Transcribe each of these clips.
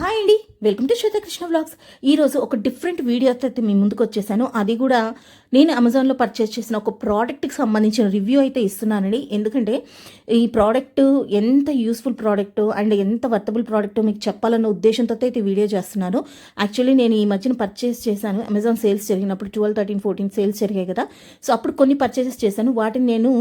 Hi అండి. Welcome to Swetha Krishna blogs ఈరోజు ఒక డిఫరెంట్ వీడియోస్ అయితే మీ ముందుకు వచ్చేసాను. అది కూడా నేను అమెజాన్లో పర్చేస్ చేసిన ఒక ప్రోడక్ట్కి సంబంధించిన రివ్యూ అయితే ఇస్తున్నానండి. ఎందుకంటే ఈ ప్రోడక్ట్ ఎంత యూస్ఫుల్ ప్రోడక్ట్ అండ్ ఎంత వర్తబుల్ ప్రోడక్ట్ మీకు చెప్పాలన్న ఉద్దేశంతో అయితే వీడియో చేస్తున్నాను. యాక్చువల్లీ నేను ఈ మధ్యన పర్చేస్ చేశాను. అమెజాన్ సేల్స్ జరిగినప్పుడు ట్వెల్వ్ థర్టీన్ ఫోర్టీన్ సేల్స్ జరిగాయి కదా. సో అప్పుడు కొన్ని పర్చేసెస్ చేశాను. వాటిని నేను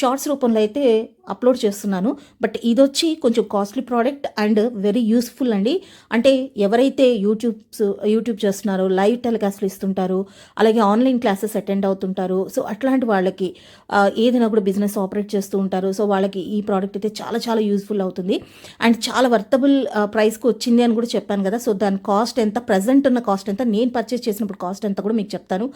షార్ట్స్ రూపంలో అయితే అప్లోడ్ చేస్తున్నాను. బట్ ఇది వచ్చి కొంచెం costly product and very useful అండి. అంటే ఎవరైతే యూట్యూబ్స్ యూట్యూబ్ చేస్తున్నారో లైవ్ టెలికాస్ట్లు ఇస్తుంటారు అలాగే ఆన్లైన్ క్లాసెస్ అటెండ్ అవుతుంటారు. సో అట్లాంటి వాళ్ళకి ఏదైనా కూడా బిజినెస్ ఆపరేట్ చేస్తూ ఉంటారు. సో వాళ్ళకి ఈ ప్రోడక్ట్ అయితే చాలా చాలా యూస్ఫుల్ అవుతుంది. అండ్ చాలా వర్తబుల్ ప్రైస్కి వచ్చింది అని కూడా చెప్పాను కదా. సో దాని కాస్ట్ ఎంత ప్రజెంట్ ఉన్న కాస్ట్ ఎంత నేను పర్చేస్ చేసినప్పుడు కాస్ట్ ఎంత కూడా మీకు చెప్తాను.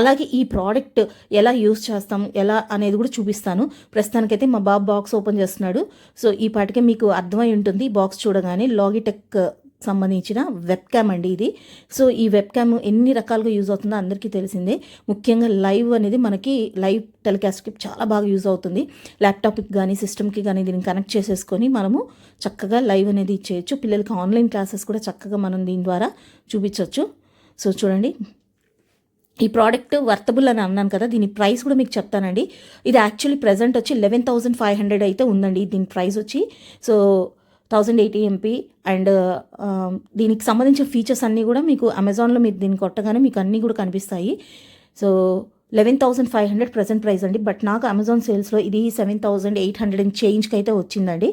అలాగే ఈ ప్రోడక్ట్ ఎలా యూస్ చేస్తాం ఎలా అనేది కూడా చూపిస్తాను. ప్రస్తుతానికైతే మా బాబు బాక్స్ ఓపెన్ చేస్తున్నాడు. సో ఈ పాటికే మీకు అర్థమై ఉంటుంది. బాక్స్ చూడగానే లాగిటెక్ సంబంధించిన వెబ్ క్యామ్ అండి ఇది. సో ఈ వెబ్ క్యామ్ ఎన్ని రకాలుగా యూజ్ అవుతుందో అందరికీ తెలిసిందే. ముఖ్యంగా లైవ్ అనేది మనకి లైవ్ టెలికాస్ట్కి చాలా బాగా యూజ్ అవుతుంది. ల్యాప్టాప్కి కానీ సిస్టమ్కి కానీ దీన్ని కనెక్ట్ చేసేసుకొని మనము చక్కగా లైవ్ అనేది ఇచ్చేయచ్చు పిల్లలకి ఆన్లైన్ క్లాసెస్ కూడా చక్కగా మనం దీని ద్వారా చూపించవచ్చు సో చూడండి. ఈ ప్రోడక్ట్ వర్తబుల్ అని అన్నాను కదా దీని ప్రైస్ కూడా మీకు చెప్తానండి. ఇది యాక్చువల్లీ ప్రజెంట్ వచ్చి లెవెన్ థౌసండ్ ఫైవ్ హండ్రెడ్ అయితే ఉందండి. దీని ప్రైస్ వచ్చి. So thousand eighty MP and దీనికి సంబంధించిన ఫీచర్స్ అన్నీ కూడా మీకు అమెజాన్లో మీరు దీన్ని కొట్టగానే మీకు అన్నీ కూడా కనిపిస్తాయి. So eleven thousand five hundred present price అండి. బట్ నాకు అమెజాన్ సేల్స్లో ఇది seven thousand eight hundred and చేంజ్కి అయితే వచ్చిందండి.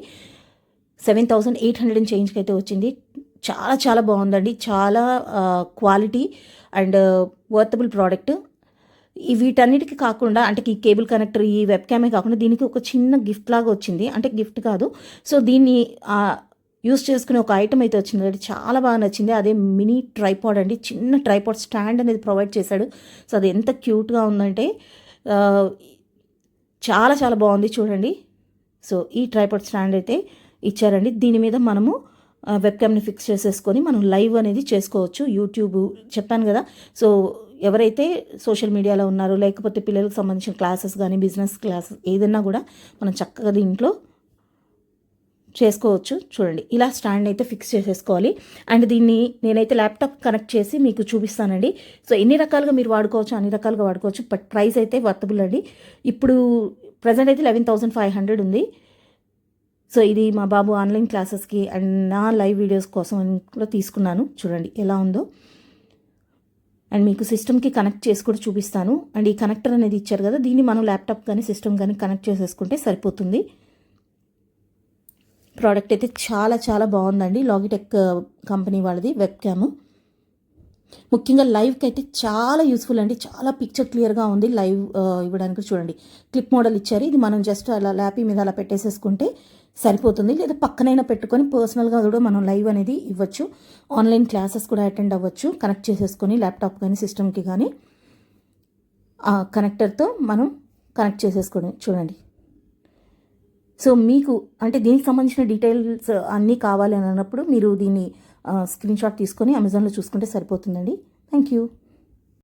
Seven thousand eight hundred and చేంజ్కి అయితే వచ్చింది. చాలా చాలా బాగుందండి. చాలా క్వాలిటీ అండ్ వర్తబుల్ ప్రోడక్ట్ వీటన్నిటికి కాకుండా అంటే ఈ కేబుల్ కనెక్టర్ ఈ వెబ్ క్యామే కాకుండా దీనికి ఒక చిన్న గిఫ్ట్ లాగా వచ్చింది. అంటే గిఫ్ట్ కాదు. సో దీన్ని యూస్ చేసుకునే ఒక ఐటమ్ అయితే వచ్చింది. అది చాలా బాగా నచ్చింది. అదే మినీ ట్రైపాడ్ అండి. చిన్న ట్రైపాడ్ స్టాండ్ అనేది ప్రొవైడ్ చేశాడు. సో అది ఎంత క్యూట్గా ఉందంటే చాలా చాలా బాగుంది చూడండి. సో ఈ ట్రైపాడ్ స్టాండ్ అయితే ఇచ్చారండి. దీని మీద మనము వెబ్ క్యామ్ని ఫిక్స్ చేసేసుకొని మనం లైవ్ అనేది చేసుకోవచ్చు. యూట్యూబ్ చెప్పాను కదా. సో ఎవరైతే సోషల్ మీడియాలో ఉన్నారో లేకపోతే పిల్లలకు సంబంధించిన క్లాసెస్ కానీ బిజినెస్ క్లాసెస్ ఏదైనా కూడా మనం చక్కగా దీంట్లో చేసుకోవచ్చు. చూడండి ఇలా స్టాండ్ అయితే ఫిక్స్ చేసేసుకోవాలి. అండ్ దీన్ని నేనైతే ల్యాప్టాప్ కనెక్ట్ చేసి మీకు చూపిస్తానండి. సో ఎన్ని రకాలుగా మీరు వాడుకోవచ్చు అన్ని రకాలుగా వాడుకోవచ్చు బట్ ప్రైస్ అయితే వర్తబుల్ అండి. ఇప్పుడు ప్రజెంట్ అయితే లెవెన్ థౌసండ్ ఫైవ్ హండ్రెడ్ ఉంది. సో ఇది మా బాబు ఆన్లైన్ క్లాసెస్కి అండ్ నా లైవ్ వీడియోస్ కోసం కూడా తీసుకున్నాను. చూడండి ఎలా ఉందో. అండ్ మీకు సిస్టమ్కి కనెక్ట్ చేసి కూడా చూపిస్తాను. అండ్ ఈ కనెక్టర్ అనేది ఇచ్చారు కదా దీన్ని మనం ల్యాప్టాప్ కానీ సిస్టమ్ కానీ కనెక్ట్ చేసేసుకుంటే సరిపోతుంది. ప్రోడక్ట్ అయితే చాలా చాలా బాగుందండి. లాగిటెక్ uh, కంపెనీ వాళ్ళది వెబ్ క్యాము ముఖ్యంగా లైవ్కి అయితే చాలా యూస్ఫుల్ అండి. చాలా పిక్చర్ క్లియర్గా ఉంది లైవ్ ఇవ్వడానికి చూడండి. క్లిప్ మోడల్ ఇచ్చారు. ఇది మనం జస్ట్ అలా ల్యాపీ మీద అలా పెట్టేసేసుకుంటే సరిపోతుంది. లేదా పక్కనైనా పెట్టుకొని పర్సనల్గా కూడా మనం లైవ్ అనేది ఇవ్వచ్చు. ఆన్లైన్ క్లాసెస్ కూడా అటెండ్ అవ్వచ్చు. కనెక్ట్ చేసేసుకొని ల్యాప్టాప్ కానీ సిస్టమ్కి కానీ ఆ కనెక్టర్తో మనం కనెక్ట్ చేసేసుకోండి చూడండి. సో మీకు అంటే దీనికి సంబంధించిన డీటెయిల్స్ అన్నీ కావాలి అని అన్నప్పుడు మీరు దీన్ని స్క్రీన్ షాట్ తీసుకొని అమెజాన్లో చూసుకుంటే సరిపోతుందండి. Thank you